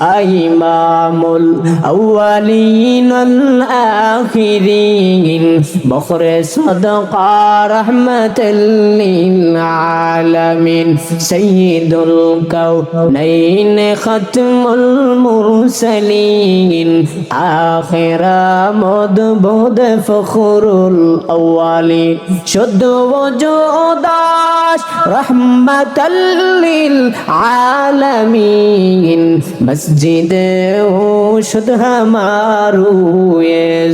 إمام الأولين الآخرين بخر صدقة رحمة للعالمين سيد الكونين ختم المرسلين آخر مدبود فخر الأولين شد وجوداش رحمة للعالمين مسجد شد ہمارو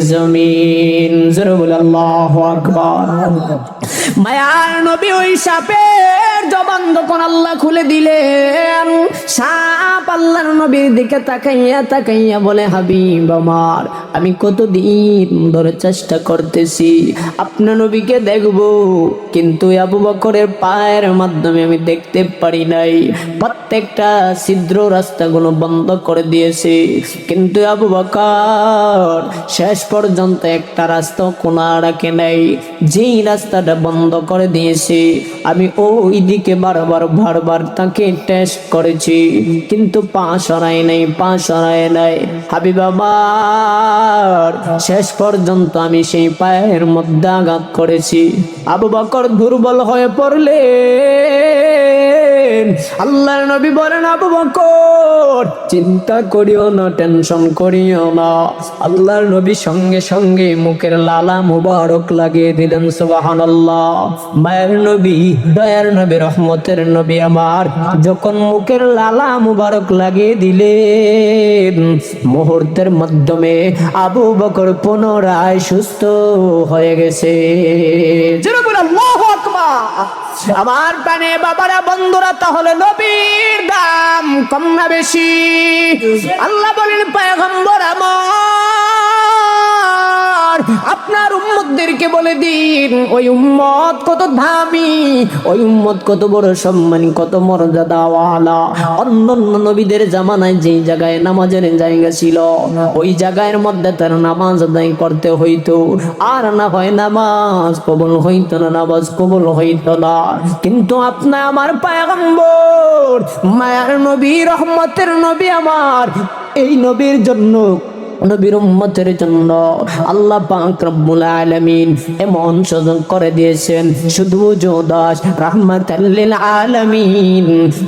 زمین ضرب اللہ اکبر مایار ওই সাপের জবান আল্লাহ খুলে দিলেন, সাপ আল্লাহর নবীর দিকে তাকাইয়া তাকাইয়া বলে, হাবিব আমার, আমি কতদিন ধরে চেষ্টা করতেছি, আপনার নবীকে দেখব, কিন্তু আবু বকরের পায়ের মাধ্যমে আমি দেখতে পারি নাই। প্রত্যেকটা ছিদ্র রাস্তাগুলো বন্ধ করে দিয়েছে। কিন্তু আবু বকর শেষ পর্যন্ত একটা রাস্তা কোনা রাখে নাই। যেই রাস্তাটা বন্ধ করে দিয়েছে, আমি ওই দিকে বারবার বারবার তাকে টেস্ট করেছি। কিন্তু পা সরাই নাই পা সরাই নাই। হাবি আমার শেষ পর্যন্ত আমি সেই পায়ের মধ্যে আঘাত করেছি। আবু বকর দুর্বল হয়ে পড়লেন আল্লাহর নবী বলেন, আবু বকর, চিন্তা করিও না, টেনশন করিও না। আল্লাহর নবী সঙ্গে সঙ্গে মুখের লালা মুবারক লাগিয়ে দিলেন, সুবহানাল্লাহ। মায়ের নবী, দয়ার নবী, রহমতের নবী আমার, যখন মুখের লালা মুবারক লাগিয়ে দিলে মুহূর্তের মাধ্যমে আবু বকর পুনরায় সুস্থ হয়ে গেছে। আমার প্রাণে বাবারা বন্ধুরা তাহলে নবীর দাম কম না বেশি। আল্লাহ বলেন পায়গম্বর আমার আপনার উম্মতদেরকে বলে দিন, ওই উম্মত কত দামি ওই উম্মত কত বড় সম্মান, কত মর্যাদাওয়ালা। অন্য অন্য নবীদের জামানায় যেই জায়গায় নামাজের জায়গা ছিল, ওই জায়গার মধ্যে তার নামাজ আদায় করতে হইতো। আর না হয় নামাজ কবল হইতো না, নামাজ কবল হইতো না। কিন্তু আপনি আমার পায়গম্বর, মায়ার নবী, রহমতের নবী আমার। এই নবীর জন্য নবীর উম্মতের জন্য আল্লাহ পাক রব্বুল আলামিন এমন সুযোগ করে দিয়েছেন, শুধু জোদাস রাহমাতাল লিল আলামিন,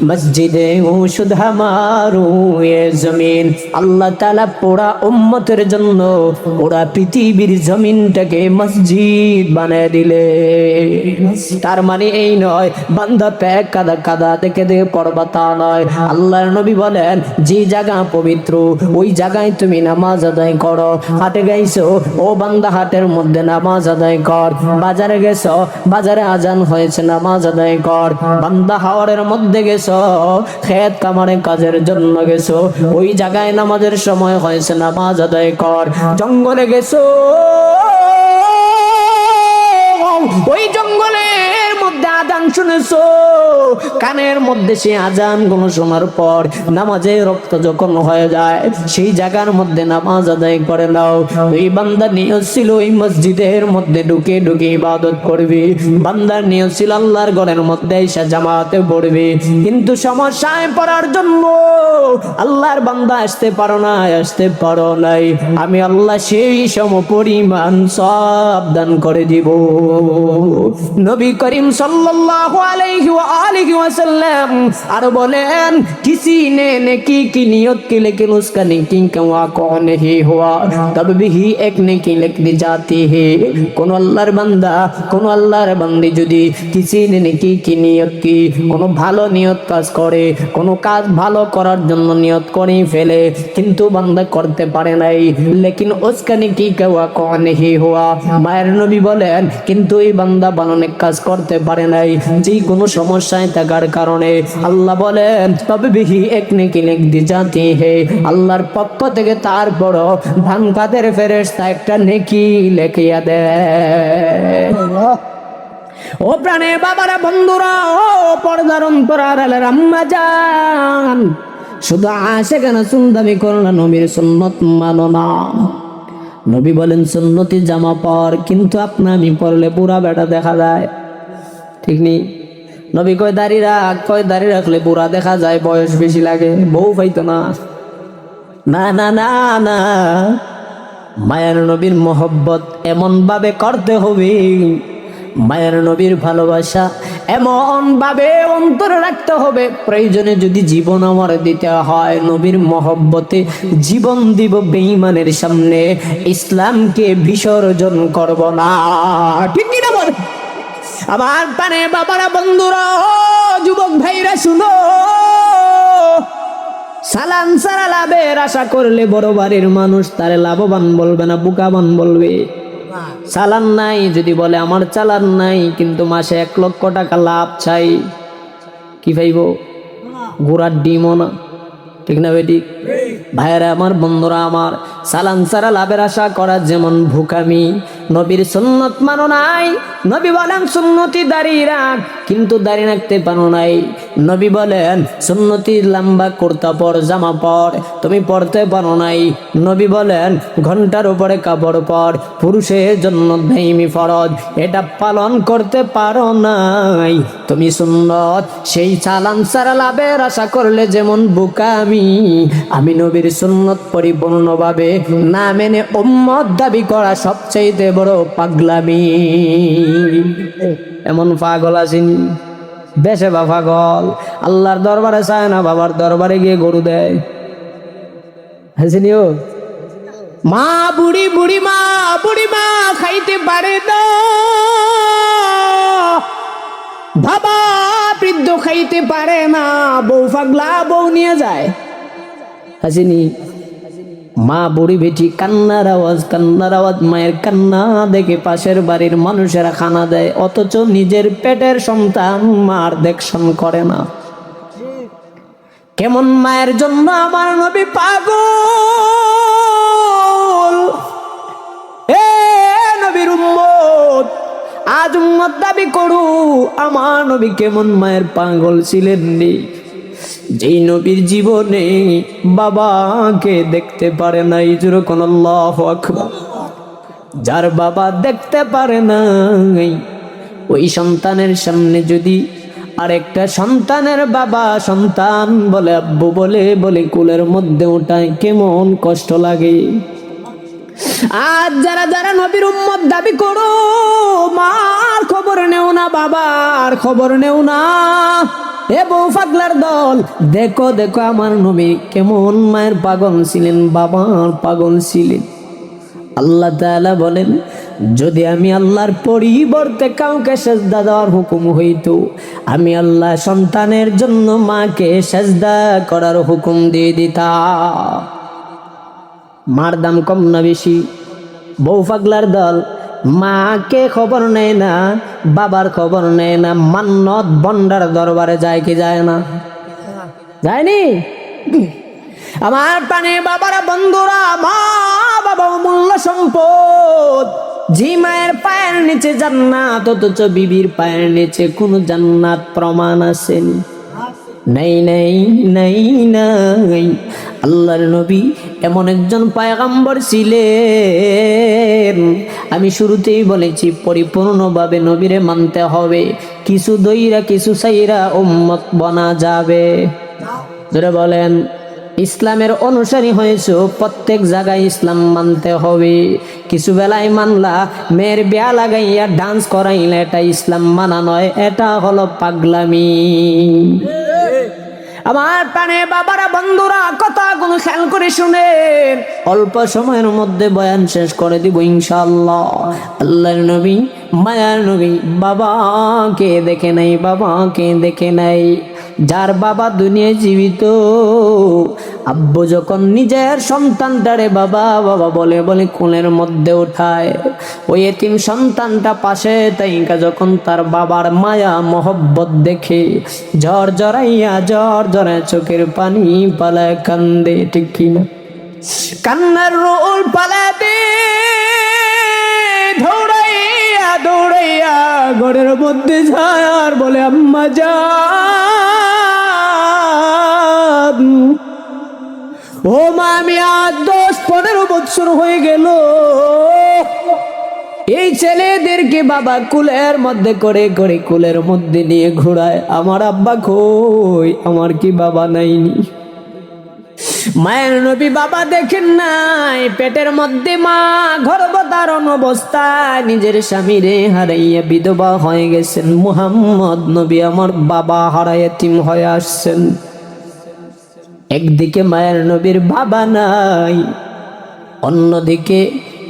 মসজিদে শুধু আমারু এ জমিন। আল্লাহ তাআলা পুরা উম্মতের জন্য পুরা পৃথিবীর জমিনটাকে মসজিদ বানিয়ে দিলে। তার মানে এই নয়, বান্দা প্যাক কাদা কাদা দেখে দেখে পড়বা তা নয়। আল্লাহর নবী বলেন, যে জায়গা পবিত্র, ওই জায়গায় তুমি নামাজ আদায় করো। হাটে গেছো, ও বান্দা হাটের মধ্যে নামাজ আদায় কর। বাজারে গেছো, বাজারে আজান হয়েছে, নামাজ আদায় কর। বান্দা হাওয়ারের মধ্যে গেছো খেত কামারে কাজের জন্য গেছো। ওই জায়গায় নামাজের সময় হয়েছে, নামাজ আদায় কর। জঙ্গলে গেছো, ওই জঙ্গলের শুনেছো? কানের মধ্যে সে আজান শোনার পর নামাজে রক্ত যখন হয়ে যায়, সেই জায়গার মধ্যে নামাজ আদায় করে নাও। ছিল ওই মসজিদের মধ্যে ঢুকে ঢুকে ইবাদত বান্দার আল্লাহর মধ্যে এসে জামাতে পড়বে। কিন্তু সমস্যায় পড়ার জন্য আল্লাহর বান্দা আসতে পারো না, আসতে পারো নাই। আমি আল্লাহ সেই সম পরিমাণ সব দান করে দিব। নবী করিম সাল্লাল্লাহু আর বলেন কিসি নে কি নিয়ত, কি উসকা বিহি এক নেকি হে। কোন আল্লাহর বান্দা, কোন আল্লাহর বান্দি যদি কিসি নে কি নিয়ত, কি ভালো নিয়ত কাজ করে, কোন কাজ ভালো করার জন্য নিয়ত করে ফেলে, কিন্তু বান্দা করতে পারে নাই। লেকিন উসকা কি কা ওয়াকু নেহি হুয়া। মায়ের নবী বলেন, কিন্তু এই বান্দা বাননে কাজ করতে পারে নাই। যে কোনো সমস্যায় থাকার কারণে আল্লাহ বলেন তবে বিহি এক নেকি লিখ দি জাতি হে? আল্লাহর পক্ষ থেকে তারপর ধান কাদের ফেরেশতা একটা নেকি লেখিয়া দেয়। ও প্রাণে বাবারা, বন্ধুরা, ও পর্দার অন্তরার আম্মা যান শুধু আসে কেন সুন্দামি করো নবীর সুন্নত মানো না। নবী বলেন, সুন্নতি জামা পর, কিন্তু আপনা আমি পরলে পুরা বেটা দেখা যায়। ঠিক নেই? নবী কয়, দাড়ি রাখ। কয়, দাড়ি রাখলে পুরা দেখা যায়, বয়স বেশি লাগে। বউ পাইতো না। না না না না। মায়ের নবীর মোহব্বত এমন ভাবে করতে হবে। মায়ের নবীর ভালোবাসা এমন ভাবে অন্তরে রাখতে হবে। প্রয়োজনে যদি জীবন আমার দিতে হয়, নবীর মহব্বতে জীবন দিব বেঈমানের সামনে। ইসলামকে বিসর্জন করব না। ঠিক কি না বল? আমার পানে বাবারা বন্ধুরা যুবক ভাইরা শুনো। সালান সারা লাভের আশা করলে বড় বাড়ির মানুষ তারে লাভবান বলবে না, বুকাবান বলবে। চালান নাই, যদি বলে আমার চালান নাই, কিন্তু মাসে এক লক্ষ টাকা লাভ চাই। কি পাইব ঘোড়ার ডিমও না। ঠিক না বেটি ভাইয়েরা আমার, বন্ধুরা আমার, সালান সারা লাভের আশা করা যেমন ভুকামি। নবীর সুন্নত মানো নাই, নবী বলেন সুন্নতি দাঁড়িয়ে রাখ, কিন্তু দাঁড়িয়ে রাখতে পারো নাই। নবী বলেন, সুন্নতি লম্বা কুর্তা পর জামা পর, তুমি পড়তে পারো নাই। নবী বলেন, ঘণ্টার উপরে কাপড় পর, পুরুষের জন্য দাইমি ফরজ। এটা পালন করতে পারো নাই। তুমি সুন্নত, সেই চালান সারা লাভের আশা করলে যেমন বুকামি। আমি নবীর সুন্নত পরিপূর্ণভাবে না মেনে উম্মত দাবি করা সবচেয়ে বড় পাগলামি। এমন পাগল আসেনি বেশে বা পাগল। আল্লাহর দরবারে চায় না বাবার দরবারে গিয়ে গরু দেয়। হাসিনিও মা বুড়ি বুড়ি মা বুড়ি মা, খাইতে পারে বাবা বৃদ্ধ খাইতে পারে না। বউ পাগলা বউ নিয়ে যায়। হাসিনি মা বুড়ি বেটি কান্নার আওয়াজ কান্নার আওয়াজ, মায়ের কান্না দেখে পাশের বাড়ির মানুষেরা খানা দেয়। অথচ নিজের পেটের সন্তান মার দেখশন করে না। কেমন মায়ের জন্য আমার নবী পাগল? এ নবীর উম্মত, আজ উম্মত দাবি করু, আমার নবী কেমন মায়ের পাগল ছিলেন নি যেই নবীর জীবনে বাবাকে দেখতে পারে নাই যেরকম আল্লাহ যার বাবা দেখতে পারে নাই, ওই সন্তানের সামনে যদি আরেকটা সন্তানের বাবা সন্তান বলে, আব্বু বলে বলে কুলের মধ্যে ওঠায় কেমন কষ্ট লাগে। আজ যারা যারা নবীর উম্মত দাবি করো, মার খবর নেও না বাবার খবর নেও না। এ বউ পাগলার দল, দেখো দেখো আমার নবী কেমন মায়ের পাগল ছিলেন, বাবার পাগল ছিলেন। আল্লাহ তাআলা বলেন, যদি আমি আল্লাহর পরিবর্তে কাউকে সেজদা দেওয়ার হুকুম হইতো, আমি আল্লাহ সন্তানের জন্য মাকে সেজদা করার হুকুম দিয়ে দিতাম। মার দাম কম না বেশি। বউ পাগলার দল মাকে খবর নেয় না, বাবার খবর নেয় না, মান্নত বন্ডার দরবারে যায় কি যায় না? যায়নি? আমার প্রাণে বাবারা বন্ধুরা মা বাবা অমূল্য সম্পদ জি মায়ের পায়ের নিচে জান্নাত, অথচ বিবির পায়ের নিচে কোন জান্নাত প্রমাণ আসেনি। নাই নাই নাই নাই। আল্লাহর নবী এমন একজন পায়গাম্বর ছিলেন। আমি শুরুতেই বলেছি, পরিপূর্ণভাবে নবীরে মানতে হবে। কিছু দইরা, কিছু সাইরা উম্মত বনা যাবে। ধরে বলেন, ইসলামের অনুসারী হয়েছে, প্রত্যেক জায়গায় ইসলাম মানতে হবে। কিছু বেলায় মানলা, মেয়ের বিয়া লাগাইয়া ডান্স করাইলে এটা ইসলাম মানা নয়, এটা হলো পাগলামি। আমার প্রাণে বাবারা, বন্ধুরা, কথাগুলো খেয়াল করে শুনে। অল্প সময়ের মধ্যে বয়ান শেষ করে দিব ইনশাল্লাহ আল্লাহর নবী, মায়ার নবী, বাবাকে দেখে নাই, বাবাকে দেখে নাই। যার বাবা দুনিয়ায় জীবিত, আব্বু যখন নিজের সন্তানটারে বাবা বাবা বলে বলে কোলের মধ্যে উঠায়। ওই এতিম সন্তানটা পাশে তাইকা যখন তার বাবার মায়া, মহব্বত দেখে জ্বর জড়াইয়া জ্বর জড়ায় চোখের পানি পালায় কান্দে, ঠিক কিনা কান্নার রোল পালাতে দৌড়াইয়া দৌড়াইয়া ঘরের মধ্যে যায় আর বলে, আম্মা যা ও মা, আমি আজ দশ পনেরো বছর হয়ে গেল। এই ছেলেদেরকে বাবা কুলের মধ্যে করে করে কুলের মধ্যে নিয়ে ঘোরায় আমার আব্বা কই? আমার কি বাবা নাইনি? মায়ের নবী বাবা দেখেন নাই, পেটের মধ্যে মা গর্ভধারণ অবস্থায় নিজের স্বামীরে হারাইয়া বিধবা হয়ে গেছেন। মুহাম্মদ নবী আমার বাবা হারাইয়া তিম হয়ে আসছেন। একদিকে মায়ের নবীর বাবা নাই, অন্যদিকে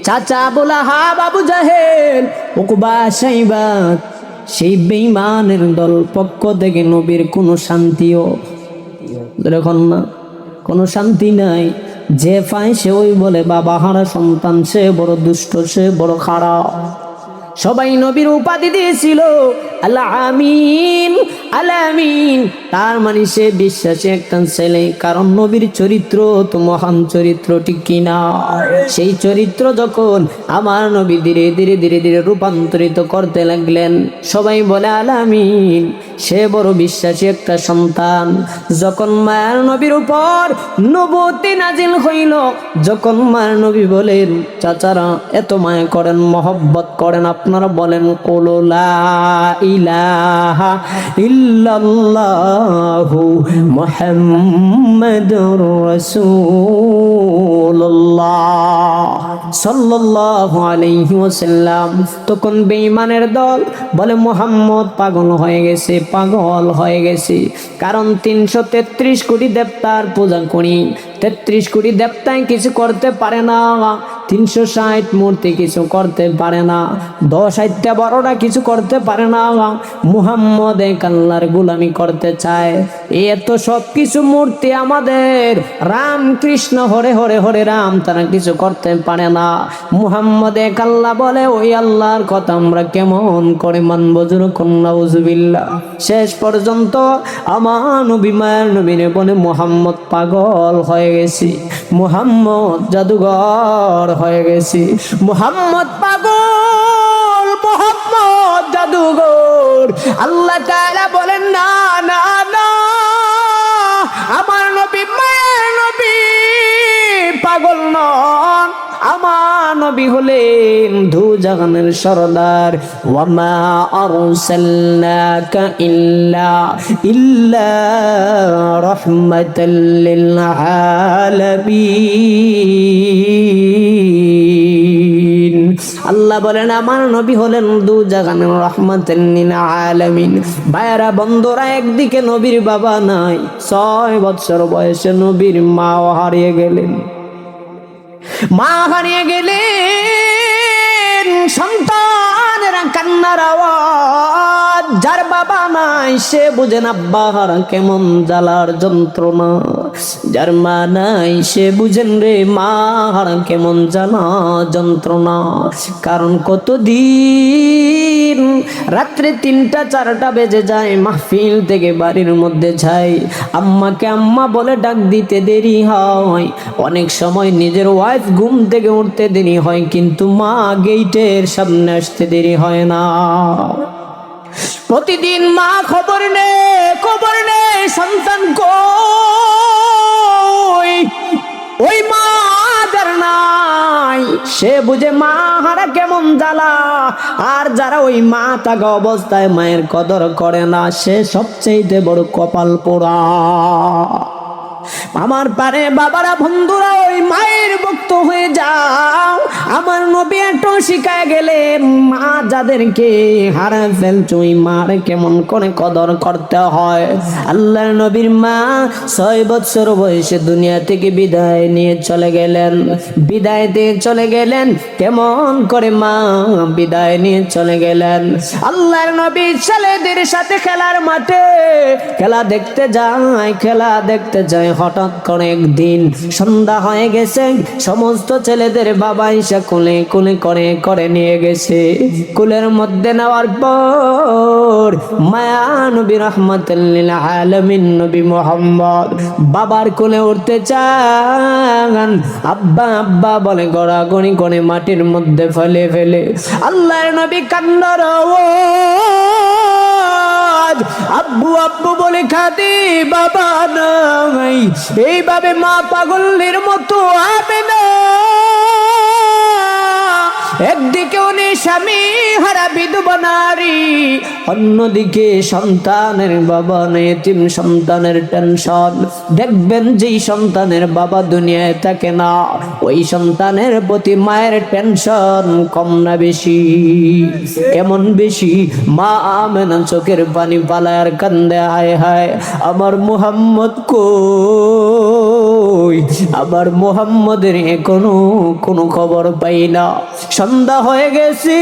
চাচা বলা হা বাবু জাহেল, উকবা সাইবাত সেই বেঈমানের দল পক্ষ থেকে নবীর কোনো শান্তিও দেখুন না। কোনো শান্তি নাই। যে পায় সে ওই বলে, বাবা, হারা সন্তান, সে বড় দুষ্ট, সে বড় খারাপ। সবাই নবীর উপাধি দিয়েছিল। আল্লাহ আমিন আল্লাহ আমিন তার মানে সে বিশ্বাসী একটা ছেলে, কারণ নবীর চরিত্র তো মহান চরিত্র, ঠিক কিনা? সেই চরিত্র যখন আমার নবী ধীরে ধীরে ধীরে ধীরে রূপান্তরিত করতে লাগলেন, সবাই বলে আলামিন সে বড় বিশ্বাসী একটা সন্তান। যখন মায়ের নবীর উপর নবতী নাজিল হইল, যখন মায়ের নবী বলেন, চাচারা, এত মায়া করেন, মহব্বত করেন, আপনারা বলেন কোলোলা তখন বেঈমানের দল বলে, মোহাম্মদ পাগল হয়ে গেছে, পাগল হয়ে গেছে। কারণ তিনশো তেত্রিশ কোটি দেবতার পূজা করি। তেত্রিশ কোটি দেবতায় কিছু করতে পারে না। তিনশো ষাট মূর্তি কিছু করতে পারে না, দশ হাইটটা বড়রা কিছু করতে পারে না। মুহাম্মদ এক আল্লাহর গুলামি করতে চায়। এত সব কিছু মূর্তি আমাদের। রাম কৃষ্ণ হরে হরে হরে রাম, তারা কিছু করতে পারে না। মুহাম্মদ এক বলে, ওই আল্লাহর কথা আমরা কেমন করে মানব কন্যা শেষ পর্যন্ত আমার নবী, মায়ের নবীনে মোহাম্মদ পাগল হয়ে গেছি। মুহাম্মদ জাদুঘর হয়ে গেছি। মোহাম্মদ পাগল মোহাম্মদ জাদুগর আল্লাহ তারা বলেন না নবী হলেন ধু জাগানের সরদার। ওয়ামা আরসালনাকা ইল্লা ইল্লা রাহমাতাল লিল আলামিন আল্লাহ বলেন, আমার নবী হলেন দু জাগানের রহমাতাল লিল আলামিন ভাইরা বন্ধুরা, একদিকে নবীর বাবা নাই, ছয় বছর বয়সে নবীর মাও হারিয়ে গেলেন। মা হারিয়ে গেলেন সন্তানেরা কান্নার আওয়াজ। যার বাবা নাই, সে বুঝেন আব্বা হার কেমন জ্বালার যন্ত্রণা। যার মা নাই, সে বুঝেন রে মা হারা কেমন জ্বালা যন্ত্রণা। কারণ কতদিন রাত্রে তিনটা, চারটা বেজে যায়, মাহফিল থেকে বাড়ির মধ্যে যাই। আম্মাকে আম্মা বলে ডাক দিতে দেরি হয়। অনেক সময় নিজের ওয়াইফ ঘুম থেকে উঠতে দেরি হয়, কিন্তু মা গেইটের সামনে আসতে দেরি হয় না। প্রতিদিন মা খবর নে খবর নে, সন্তান কই? ওই মা যার নাই। সে বুঝে মা হারা কেমন জ্বালা। আর যারা ওই মা থাকা অবস্থায় মায়ের কদর করে না, সে সবচেয়ে বড় কপাল পোড়া। আমার পারে বাবারা, বন্ধুরা, ওই মায়ের ভক্ত হয়ে যাও। আমার নবী একটু শিখায় গেলে মা যাদেরকে হারা ফেলছ ওই মার কেমন করে কদর করতে হয়। আল্লাহর নবীর মা ছয় বছর বয়সে দুনিয়া থেকে বিদায় নিয়ে চলে গেলেন। বিদায় দিয়ে চলে গেলেন, কেমন করে মা বিদায় নিয়ে চলে গেলেন। আল্লাহর নবী ছেলেদের সাথে খেলার মাঠে, খেলা দেখতে যায়, খেলা দেখতে যায়। হঠাৎ করে একদিন সন্ধ্যা হয়ে গেছে। সমস্ত ছেলেদের বাবা এসে কোলে কোলে করে করে নিয়ে গেছে। কুলের মধ্যে নেওয়ার পর মায়া নবী রহমতুল্লিল আলমিন নবী মোহাম্মদ বাবার কোলে উঠতে চান। আব্বা আব্বা বলে গড়া গড়াগড়ি করে মাটির মধ্যে ফেলে ফেলে। আল্লাহর নবী কান্নার আব্বু আব্বু বলে খাদি বাবা নাই। এইভাবে মা পাগলের মতো আবে না একদিকে উনি স্বামী, হারা বিধবা নারী। অন্যদিকে সন্তানের বাবা নেই, তিন সন্তানের টেনশন। দেখবেন যেই সন্তানের বাবা দুনিয়ায় থাকে না, ওই সন্তানের প্রতি মায়ের টেনশন কম না বেশি। এমন বেশি মা আমেনা চোখের পানি পালায়ার কান্দে, হায় হায়, আমার মুহাম্মদ কই? আমার মুহাম্মদের এখনও কোনো খবর পাই না। সন্ধ্যা হয়ে গেছে,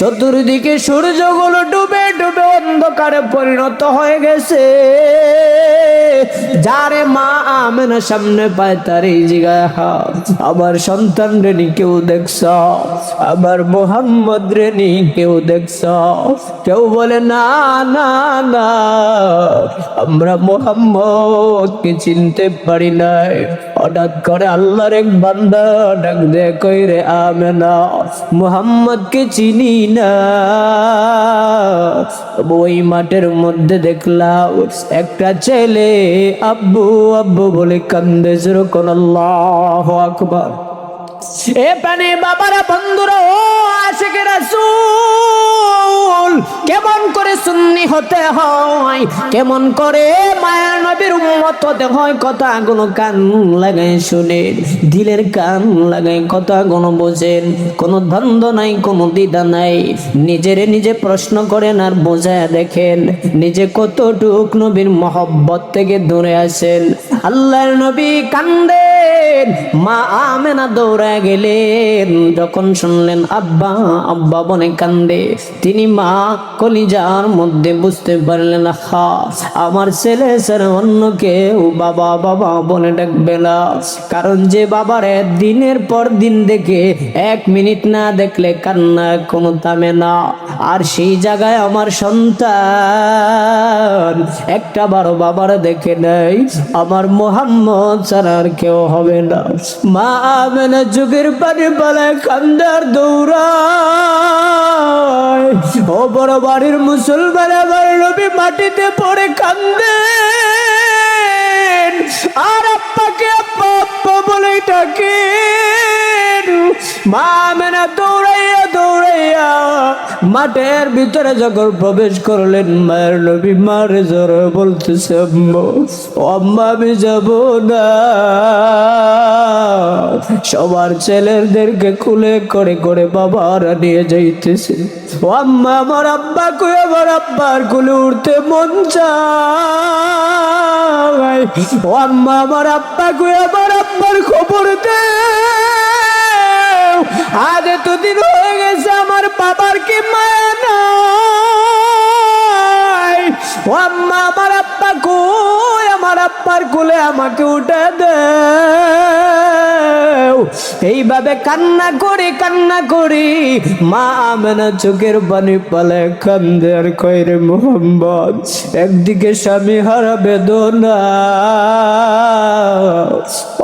চতুর্দিকে সূর্যগুলো ডুবে ডুবে অন্ধকারে পরিণত হয়ে গেছে। যারে মা আমেনা সামনে পায় তার এই জায়গায় হাত আমার সন্তান রেনি কেউ দেখছ আমার মোহাম্মদ রেনি কেউ দেখছ। কেউ বলে, না না না, আমরা মোহাম্মদকে চিনতে পারি নাই। হঠাৎ করে আল্লাহর এক বান্দা ডাক দে কই রে আমেনা? মোহাম্মদকে চিনি না? ওই মাঠের মধ্যে দেখলাম, একটা ছেলে আব্বু আব্বু বলে কান্দে যেরকম আল্লাহ আকবার। এ পানে বাবারা বন্ধুরা, ও রাসূল, কেমন করে সুন্নি হতে হয়, কেমন করে মায়া নবীর উম্মত হতে হয় কান দিলের কান বোঝেন, কোনো দ্বন্দ্ব নাই, কোনো দ্বিধা নাই, নিজের নিজে প্রশ্ন করেন আর বোঝায় দেখেন, নিজে কতটুক নবীর মহব্বত থেকে দূরে আসেন আল্লাহর নবী কান্দেন মা আমেনা দৌড়ায় গেলেন। যখন শুনলেন, আব্বা আব্বা বনে কান্দে। তিনি মা কলিজার মধ্যে বুঝতে পারলেন হা আমার ছেলে স্যার অন্য কেউ, বাবা বাবা কারণ যে বাবার দিনের পর দিন দেখে এক মিনিট না দেখলে কান্না কোনো থামে না। আর সেই জায়গায় আমার সন্তান, একটা বারো বাবার দেখে নেই। আমার মোহাম্মদ ছাড়া আর কেউ হবে না মা যুগের পানি বলে কান্দার দৌড়ায়। ও বড় বাড়ির মুসলমান আমার রবি মাটিতে পড়ে কান্দে আর আপ্পাকে আপ্পা মা মেনা দৌড়াইয়া দৌড়াইয়া মাঠের ভিতরে যখন প্রবেশ করলেন, মায়ের নবী মারে জোর বলতেছে আমি যাব না। সবার ছেলেদেরকে খুলে করে করে বাবারা নিয়ে যাইতেছে। আম্মা, আমার আব্বা কই? আমার আব্বার কুলে উঠতে মন চায়। আম্মা, আমার আব্বা কই? আমার আব্বার খবর দে আজ এতদিন হয়ে গেছে আমার বাবার কি মায়া নাই? ও আম্মা, আমার আব্বা কই? আমার আব্বার কোলে আমাকে উঠে দে এইভাবে কান্না করে, কান্না করি, মা আমেনা চোখের পানি পালে কান্দে আর কইরে মোহাম্মদ। একদিকে স্বামী হারা বেদনা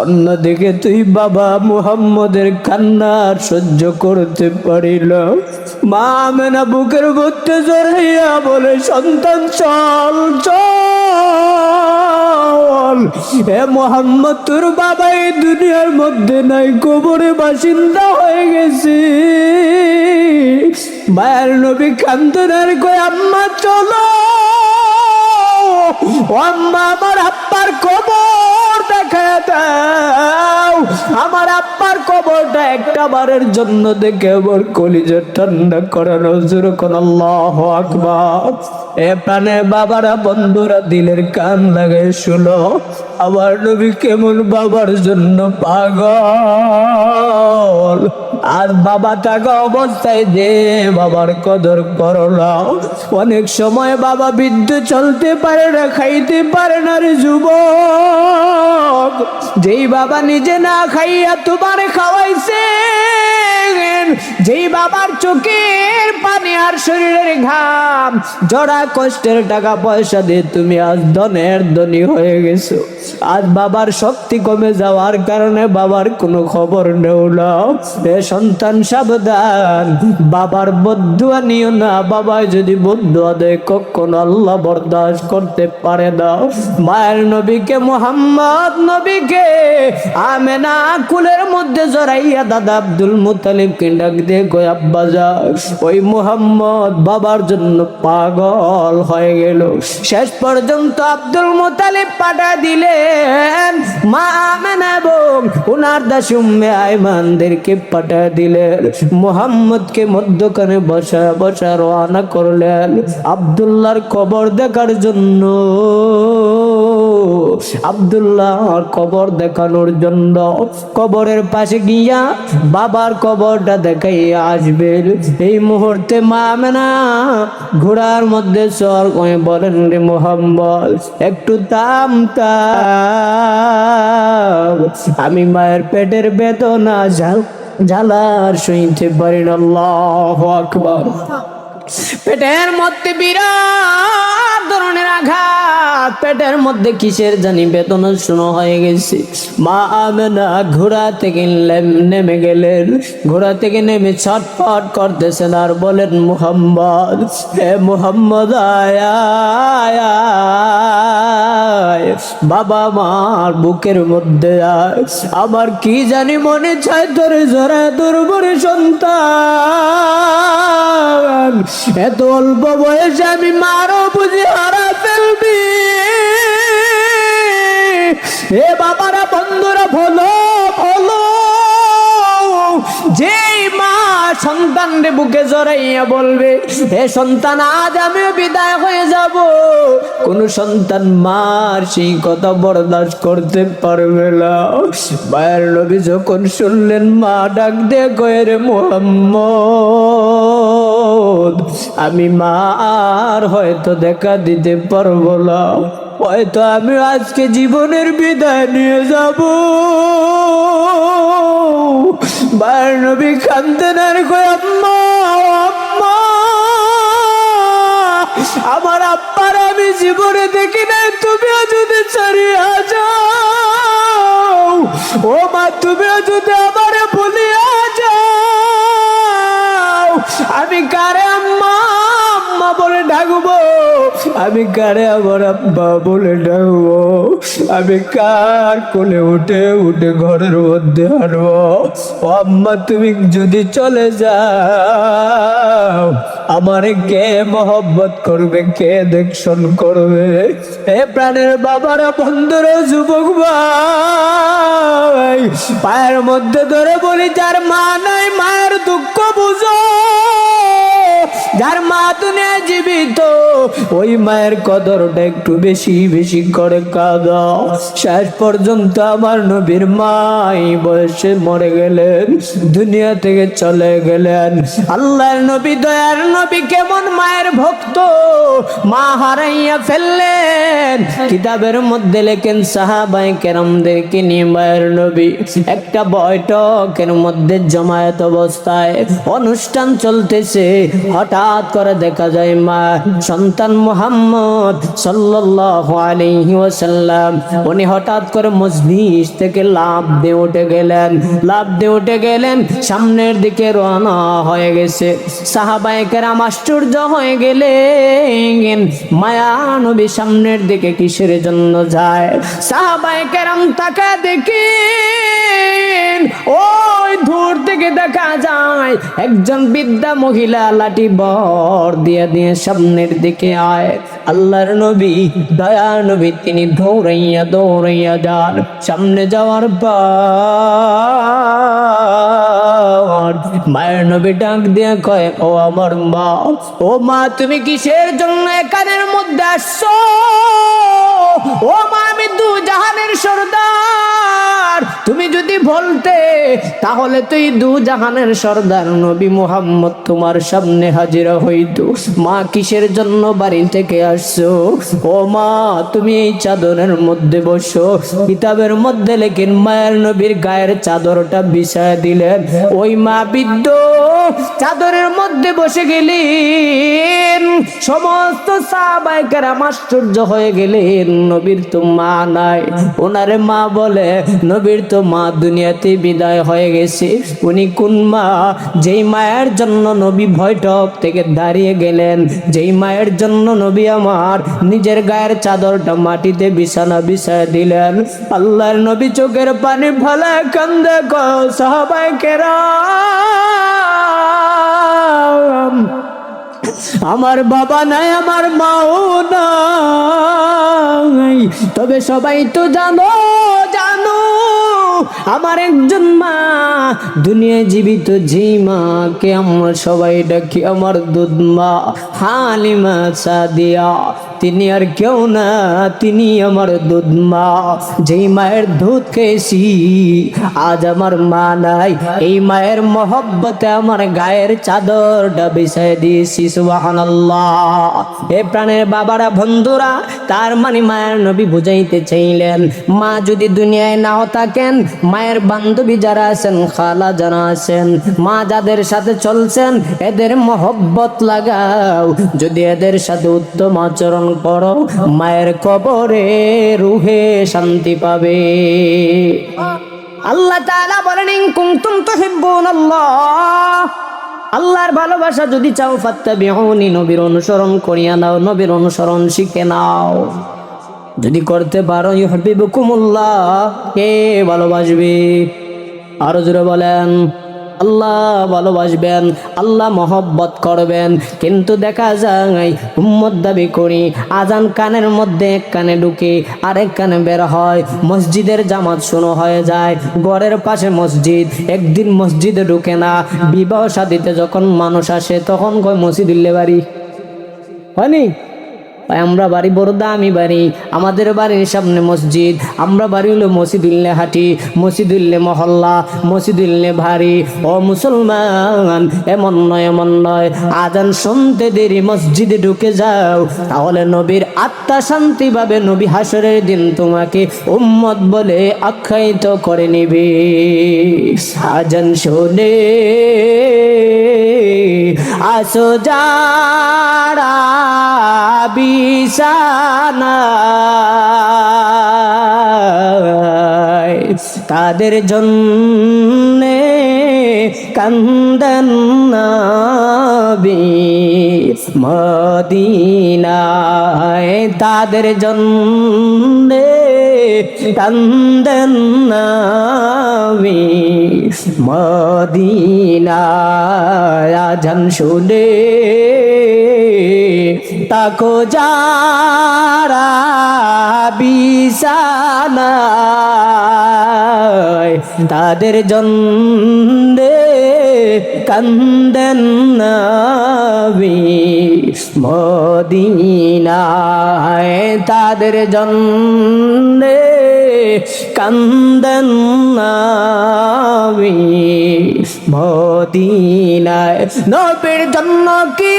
অন্যদিকে তুই বাবা মুহাম্মদের কান্না সহ্য করতে পারিল। মা আমেনা বুকের মধ্যে জড়াইয়া বলে, সন্তান চল চল এ মোহাম্মদ, তোর বাবা এই দুনিয়ার মধ্যে নাই কবরে বাসিন্দা হয়ে গেছে। মায়ের নবী কান্তনার কই আম্মা, চলো। আমার আব্বার কবর দেখা দাও। আমার আব্বার কবরটা একটা বারের জন্য দেখে আমার কলিজের ঠান্ডা করানো কোন আল্লাহ আকবার। এ প্রাণে বাবারা, বন্ধুরা, দিলের কান লাগে শুনো, আমার নবী কেমন বাবার জন্য পাগল। আর বাবা থাকা অবস্থায় যে বাবার কদর করো না। অনেক সময় বাবা বিদ্যুৎ চলতে পারে না, খাইতে পারে না রে যুবক। যেই বাবা নিজে না খাইয়া তোমার খাওয়াইছে যেই বাবার চোখের পানি আর শরীরের ঘাম, জড়া কষ্টের টাকা পয়সা দিয়ে তুমি আজ ধনের ধনী হয়ে গেছো। আজ বাবার শক্তি কমে যাওয়ার কারণে বাবার কোনো খবর নেও না। এ সন্তান সাবধান, বাবার বদুয়া নিও না। বাবা যদি বদুয়া দেয়, কখনো আল্লাহ বরদাস্ত করতে পারে না। মায়ের নবীকে, মোহাম্মদ নবীকে, আমেনা কুলের মধ্যে জড়াইয়া দাদা আব্দুল মুতালিবকে ডাক দিয়ে কই আব্বা যা, ওই মুহাম্মদ বাবার জন্য পাগল হয়ে গেল। শেষ পর্যন্ত আব্দুল মুতালিব পাঠা দিলেন। মা আমেনা এবং ওনার দাসী আইমানদেরকে পাঠা দিলেন। মুহাম্মদকে মধ্যখানে বসা বসা রওনা করলেন। আব্দুল্লাহর কবর দেখার জন্য। আব্দুল্লাহর কবর দেখানোর জন্য কবরের পাশে গিয়া বাবার কবরটা দেখাইয়া আসবেন এই মুহূর্তে মা আমেনা ঘোড়ার মধ্যে সর কয়ে বলেন, রে মোহাম্মদ, একটু তাম আমি মায়ের পেটের বেদনা ঝাল ঝালার সইতে পারি না। আল্লাহ আকবার। পেটের মধ্যে বিরাট ধরনের আঘাত, পেটের মধ্যে কিসের জানি বেদনা শুনো হয়ে গেছে। মা আমেনা ঘোড়া থেকে নেমে গেলেন। ঘোড়া থেকে নেমে ছটফট করতেছেন আর বলেন, মুহাম্মদ, হে মুহাম্মদ, আয়। বাবা মার বুকের মধ্যে আমার কি জানি মনে চায় ধরে জোরে দুর্বরে সন্তান। অল্প বয়সে আমি মারো বুঝি হারা ফেলবি। এ বাবারা, বন্ধুরা বলো বলো যেই মা সন্তান রে বুকে জড়াইয়া বলবে, হে সন্তান, আজ আমিও বিদায় হয়ে যাব। কোন সন্তান মার সেই কথা বরদাস্ত করতে পারবে না। মায়ের নবী যখন শুনলেন, মা ডাক দে গয়ের মোহাম্মদ আমি মা আর হয়তো দেখা দিতে পারব না। হয়তো আমি আজকে জীবনের বিদায় নিয়ে যাব। বার নবী কান্দেন আর কই আম্মা আম্মা, আমার আব্বার আমি জীবনে দেখি নাই তুমিও যদি ছাড়িয়া যাও, ও মা তুমিও যদি আমারে ভুলিয়া যাও। আমি কারে আম্মা আম্মা বলে ডাকবো। আমি কারে আমার আব্বা বলে ডাকবো? আমি কার কোলে উঠে উঠে ঘরের মধ্যে হাঁটবো? আম্মা, তুমি যদি চলে যাও, আমারে কে মহব্বত করবে, কে দেখশন করবে? এ প্রাণের বাবারা, বন্ধুর, যুবক ভাই, পায়ের মধ্যে ধরে বলি, যার মা নাই, মায়ের দুঃখ বুঝো। যার মা দুনিয়া জীবিত, ওই মায়ের কদরটা একটু বেশি বেশি করে কাঁদা। শেষ পর্যন্ত আমার নবীর মাই বয়সে মরে গেলেন, দুনিয়া থেকে চলে গেলেন। আল্লাহর নবী, দয়ার নবী কেমন মায়ের ভক্ত? মা হারাইয়া ফেললেন। কিতাবের মধ্যে লেখেন সাহাবাই কেরামদেরকে নিয়ে মায়ের নবী? একটা বৈঠকের মধ্যে জমায়েত অবস্থায় অনুষ্ঠান চলতেছে, হঠাৎ করে দেখা যায় মা, সন্তান মোহাম্মদ সাল্লাল্লাহু আলাইহি ওয়াসাল্লাম। উনি হঠাৎ করে মজলিস থেকে লাভ দিয়ে উঠে গেলেন। লাভ দিয়ে উঠে গেলেন, সামনের দিকে রওনা হয়ে গেছে। সাহাবায়ে আশ্চর্য হয়ে গেলেন, মায়া নবী সামনের দিকে কিসের জন্য যায়? সাহাবায়ে কেরাম তাকা দেখেন, ওই দূর থেকে দেখা যায়, একজন বিদ্যা মহিলা লাঠি বর দিয়ে দিয়ে সামনের দিকে আয়। আল্লাহর নবী, দয়া নবী, তিনি দৌড়াইয়া দৌড়াইয়া যান। সামনে যাওয়ার পর মায়ের নবী ডাক দিয়ে কয়, ও আমার মা, ও মা, তুমি কিসের জন্য এখানের মধ্যে আসছো? ও মা, আমি দু জাহানের সর্দার। তুমি যদি বলতে, তাহলে তুই দু জাহানের সর্দার নবী মুহাম্মদ তোমার সামনে হাজিরা হইতো। মা কিসের জন্য বাড়ি থেকে আসছো? ও মা, তুমি এই চাদরের মধ্যে বসো। কিতাবের মধ্যে লেখেন, মায়ের নবীর গায়ের চাদরটা বিছায় দিলেন। ওই মা বিদ্য চাদরের মধ্যে বসে গেলেন। সমস্ত সাহাবাইকারাম আশ্চর্য হয়ে গেলেন। নবীর তো মা নাই। ওনারে মা বলে, নবীর তো মা দুনিয়াতে বিদায় হয়ে গেছে। উনি কোন মা? যেই মায়ের জন্য নবী ভয়টক থেকে দাঁড়িয়ে গেলেন, যেই মায়ের জন্য নবী আমার নিজের গায়ের চাদরটা মাটিতে বিছানা বিছায় দিলেন। আল্লাহর নবী চোখের পানি ফেলে কান্দে সাহাবাই কেরাম আমার বাবা নাই, আমার মাও নাই। তবে সবাই তো জানো জানো, আমার একজন মা দুনিয়া জীবিত যে মাকে আমরা সবাই ডাকি, আমার দুধ মা, হালিমা সাদিয়া। তিনি আর কেউ না, তিনি আমার দুধ মা। যেই মায়ের দুধ খেয়েছি, আজ আমার মা নাই। এই মায়ের মহব্বতে আমার গায়ের চাদরটা বিছাই দিয়েছি, সুবহানাল্লাহ। এ প্রাণের বাবারা, বন্ধুরা, তার মানে মায়ের নবী বুঝাইতে চাইলেন, মা যদি দুনিয়ায় নাও থাকেন, মায়ের বান্ধবী যারা আছেন, খালা যারা আছেন, মা যাদের সাথে চলছেন, এদের মহব্বত লাগাও। যদি এদের সাথে উত্তম আচরণ করো মায়ের কবরে রুহে শান্তি পাবে। আল্লাহ তাআলা বলেন, ইন কুনতুম তুহিব্বুনাল্লাহ আল্লাহর ভালোবাসা যদি চাও, ফাত্তাবিউনি, নবীর অনুসরণ করিয়া নাও, নবীর অনুসরণ শিখে নাও। যদি করতে পারো, ইউহিব্বুকুমুল্লাহ, কে ভালোবাসবে? আরও জোরে বলেন আল্লাহ ভালোবাসবেন, আল্লাহ মহব্বত করবেন। কিন্তু দেখা যায়, উম্মত দাবি করি, আজান কানের মধ্যে এক কানে ঢুকে আরেক কানে বের হয়, মসজিদের জামাত শুনো হয়ে যায়, ঘরের পাশে মসজিদ, একদিন মসজিদে ঢুকে না, বিবাহ শাদিতে যখন মানুষ আসে, তখন কয় মসজিদুল্লে বাড়ি হয়নি? আমরা বাড়ি বড় দামি বাড়ি, আমাদের বাড়ির সামনে মসজিদ। আমরা বাড়ি হলো মসজিদুল্লে হাটি মসজিদুল্লে মহল্লা মসজিদুল্লে ভারী ও মুসলমান, এমন নয় এমন নয়, আজান শুনতে দেরি, মসজিদে ঢুকে যাও। তাহলে নবীর আত্মা শান্তি পাবে, নবী হাসরের দিন তোমাকে উম্মত বলে আখ্যায়িত করে নিবে। আজান শোনে আসো যারা বিছানায় তাদের জন্য কান্দন নবী মদিনায় তাদের জন্যে কান্দন নবী মদিনায় আজান শুনে তাকো যারা বিছানায় তাদের জন্যে কান্দন নবী তাদের জন্যে কান্দন নবী নবীর জন্য কি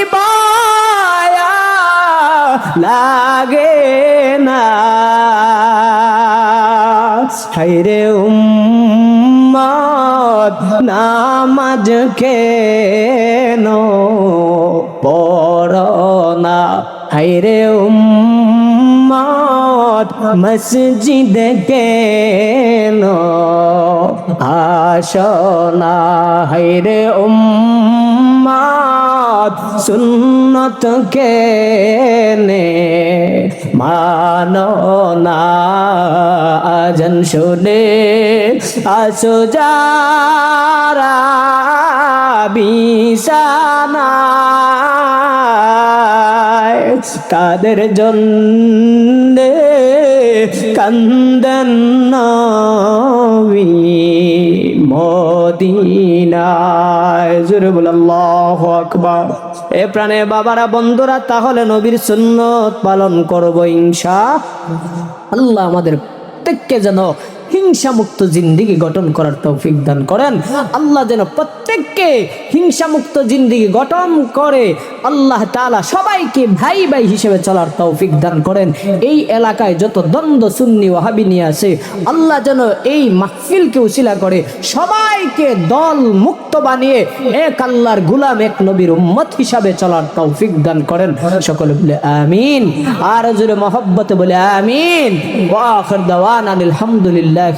লাগে না? হাইরে উম্মত নামাজ কেন পড়না হাইরে উম্মত মসজিদ কেন আসনা। হাইরে উম্মত সুন্নত কেনে মানো না? আজন শুনে আসো যারা তাদের জন্যে কান্দন মদিনায়। জোরে বল, আল্লাহু এ প্রাণে বাবারা, বন্ধুরা, তাহলে নবীর সুন্নত পালন করব ইনশা আল্লাহ আমাদের প্রত্যেককে যেন হিংসা মুক্ত জিন্দিগি গঠন করার তৌফিক দান করেন। আল্লাহ যেন প্রত্যেককে হিংসা মুক্ত জিন্দিগি গঠন করে। আল্লাহ তাআলা সবাইকে ভাই ভাই হিসেবে চলার তৌফিক দান করেন। এই এলাকায় যত দ্বন্দ্ব সুন্নি ওয়াহাবি নিয়ে আছে আল্লাহ যেন এই মাহফিলকে উসিলা করে সবাইকে দল মুক্ত বানিয়ে এক আল্লাহর গুলাম, এক নবীর উম্মত হিসাবে চলার তৌফিক দান করেন। সকলে বলে আমিন। আর জোরে মহব্বতে বলে আমিন। আলহামদুলিল্লাহি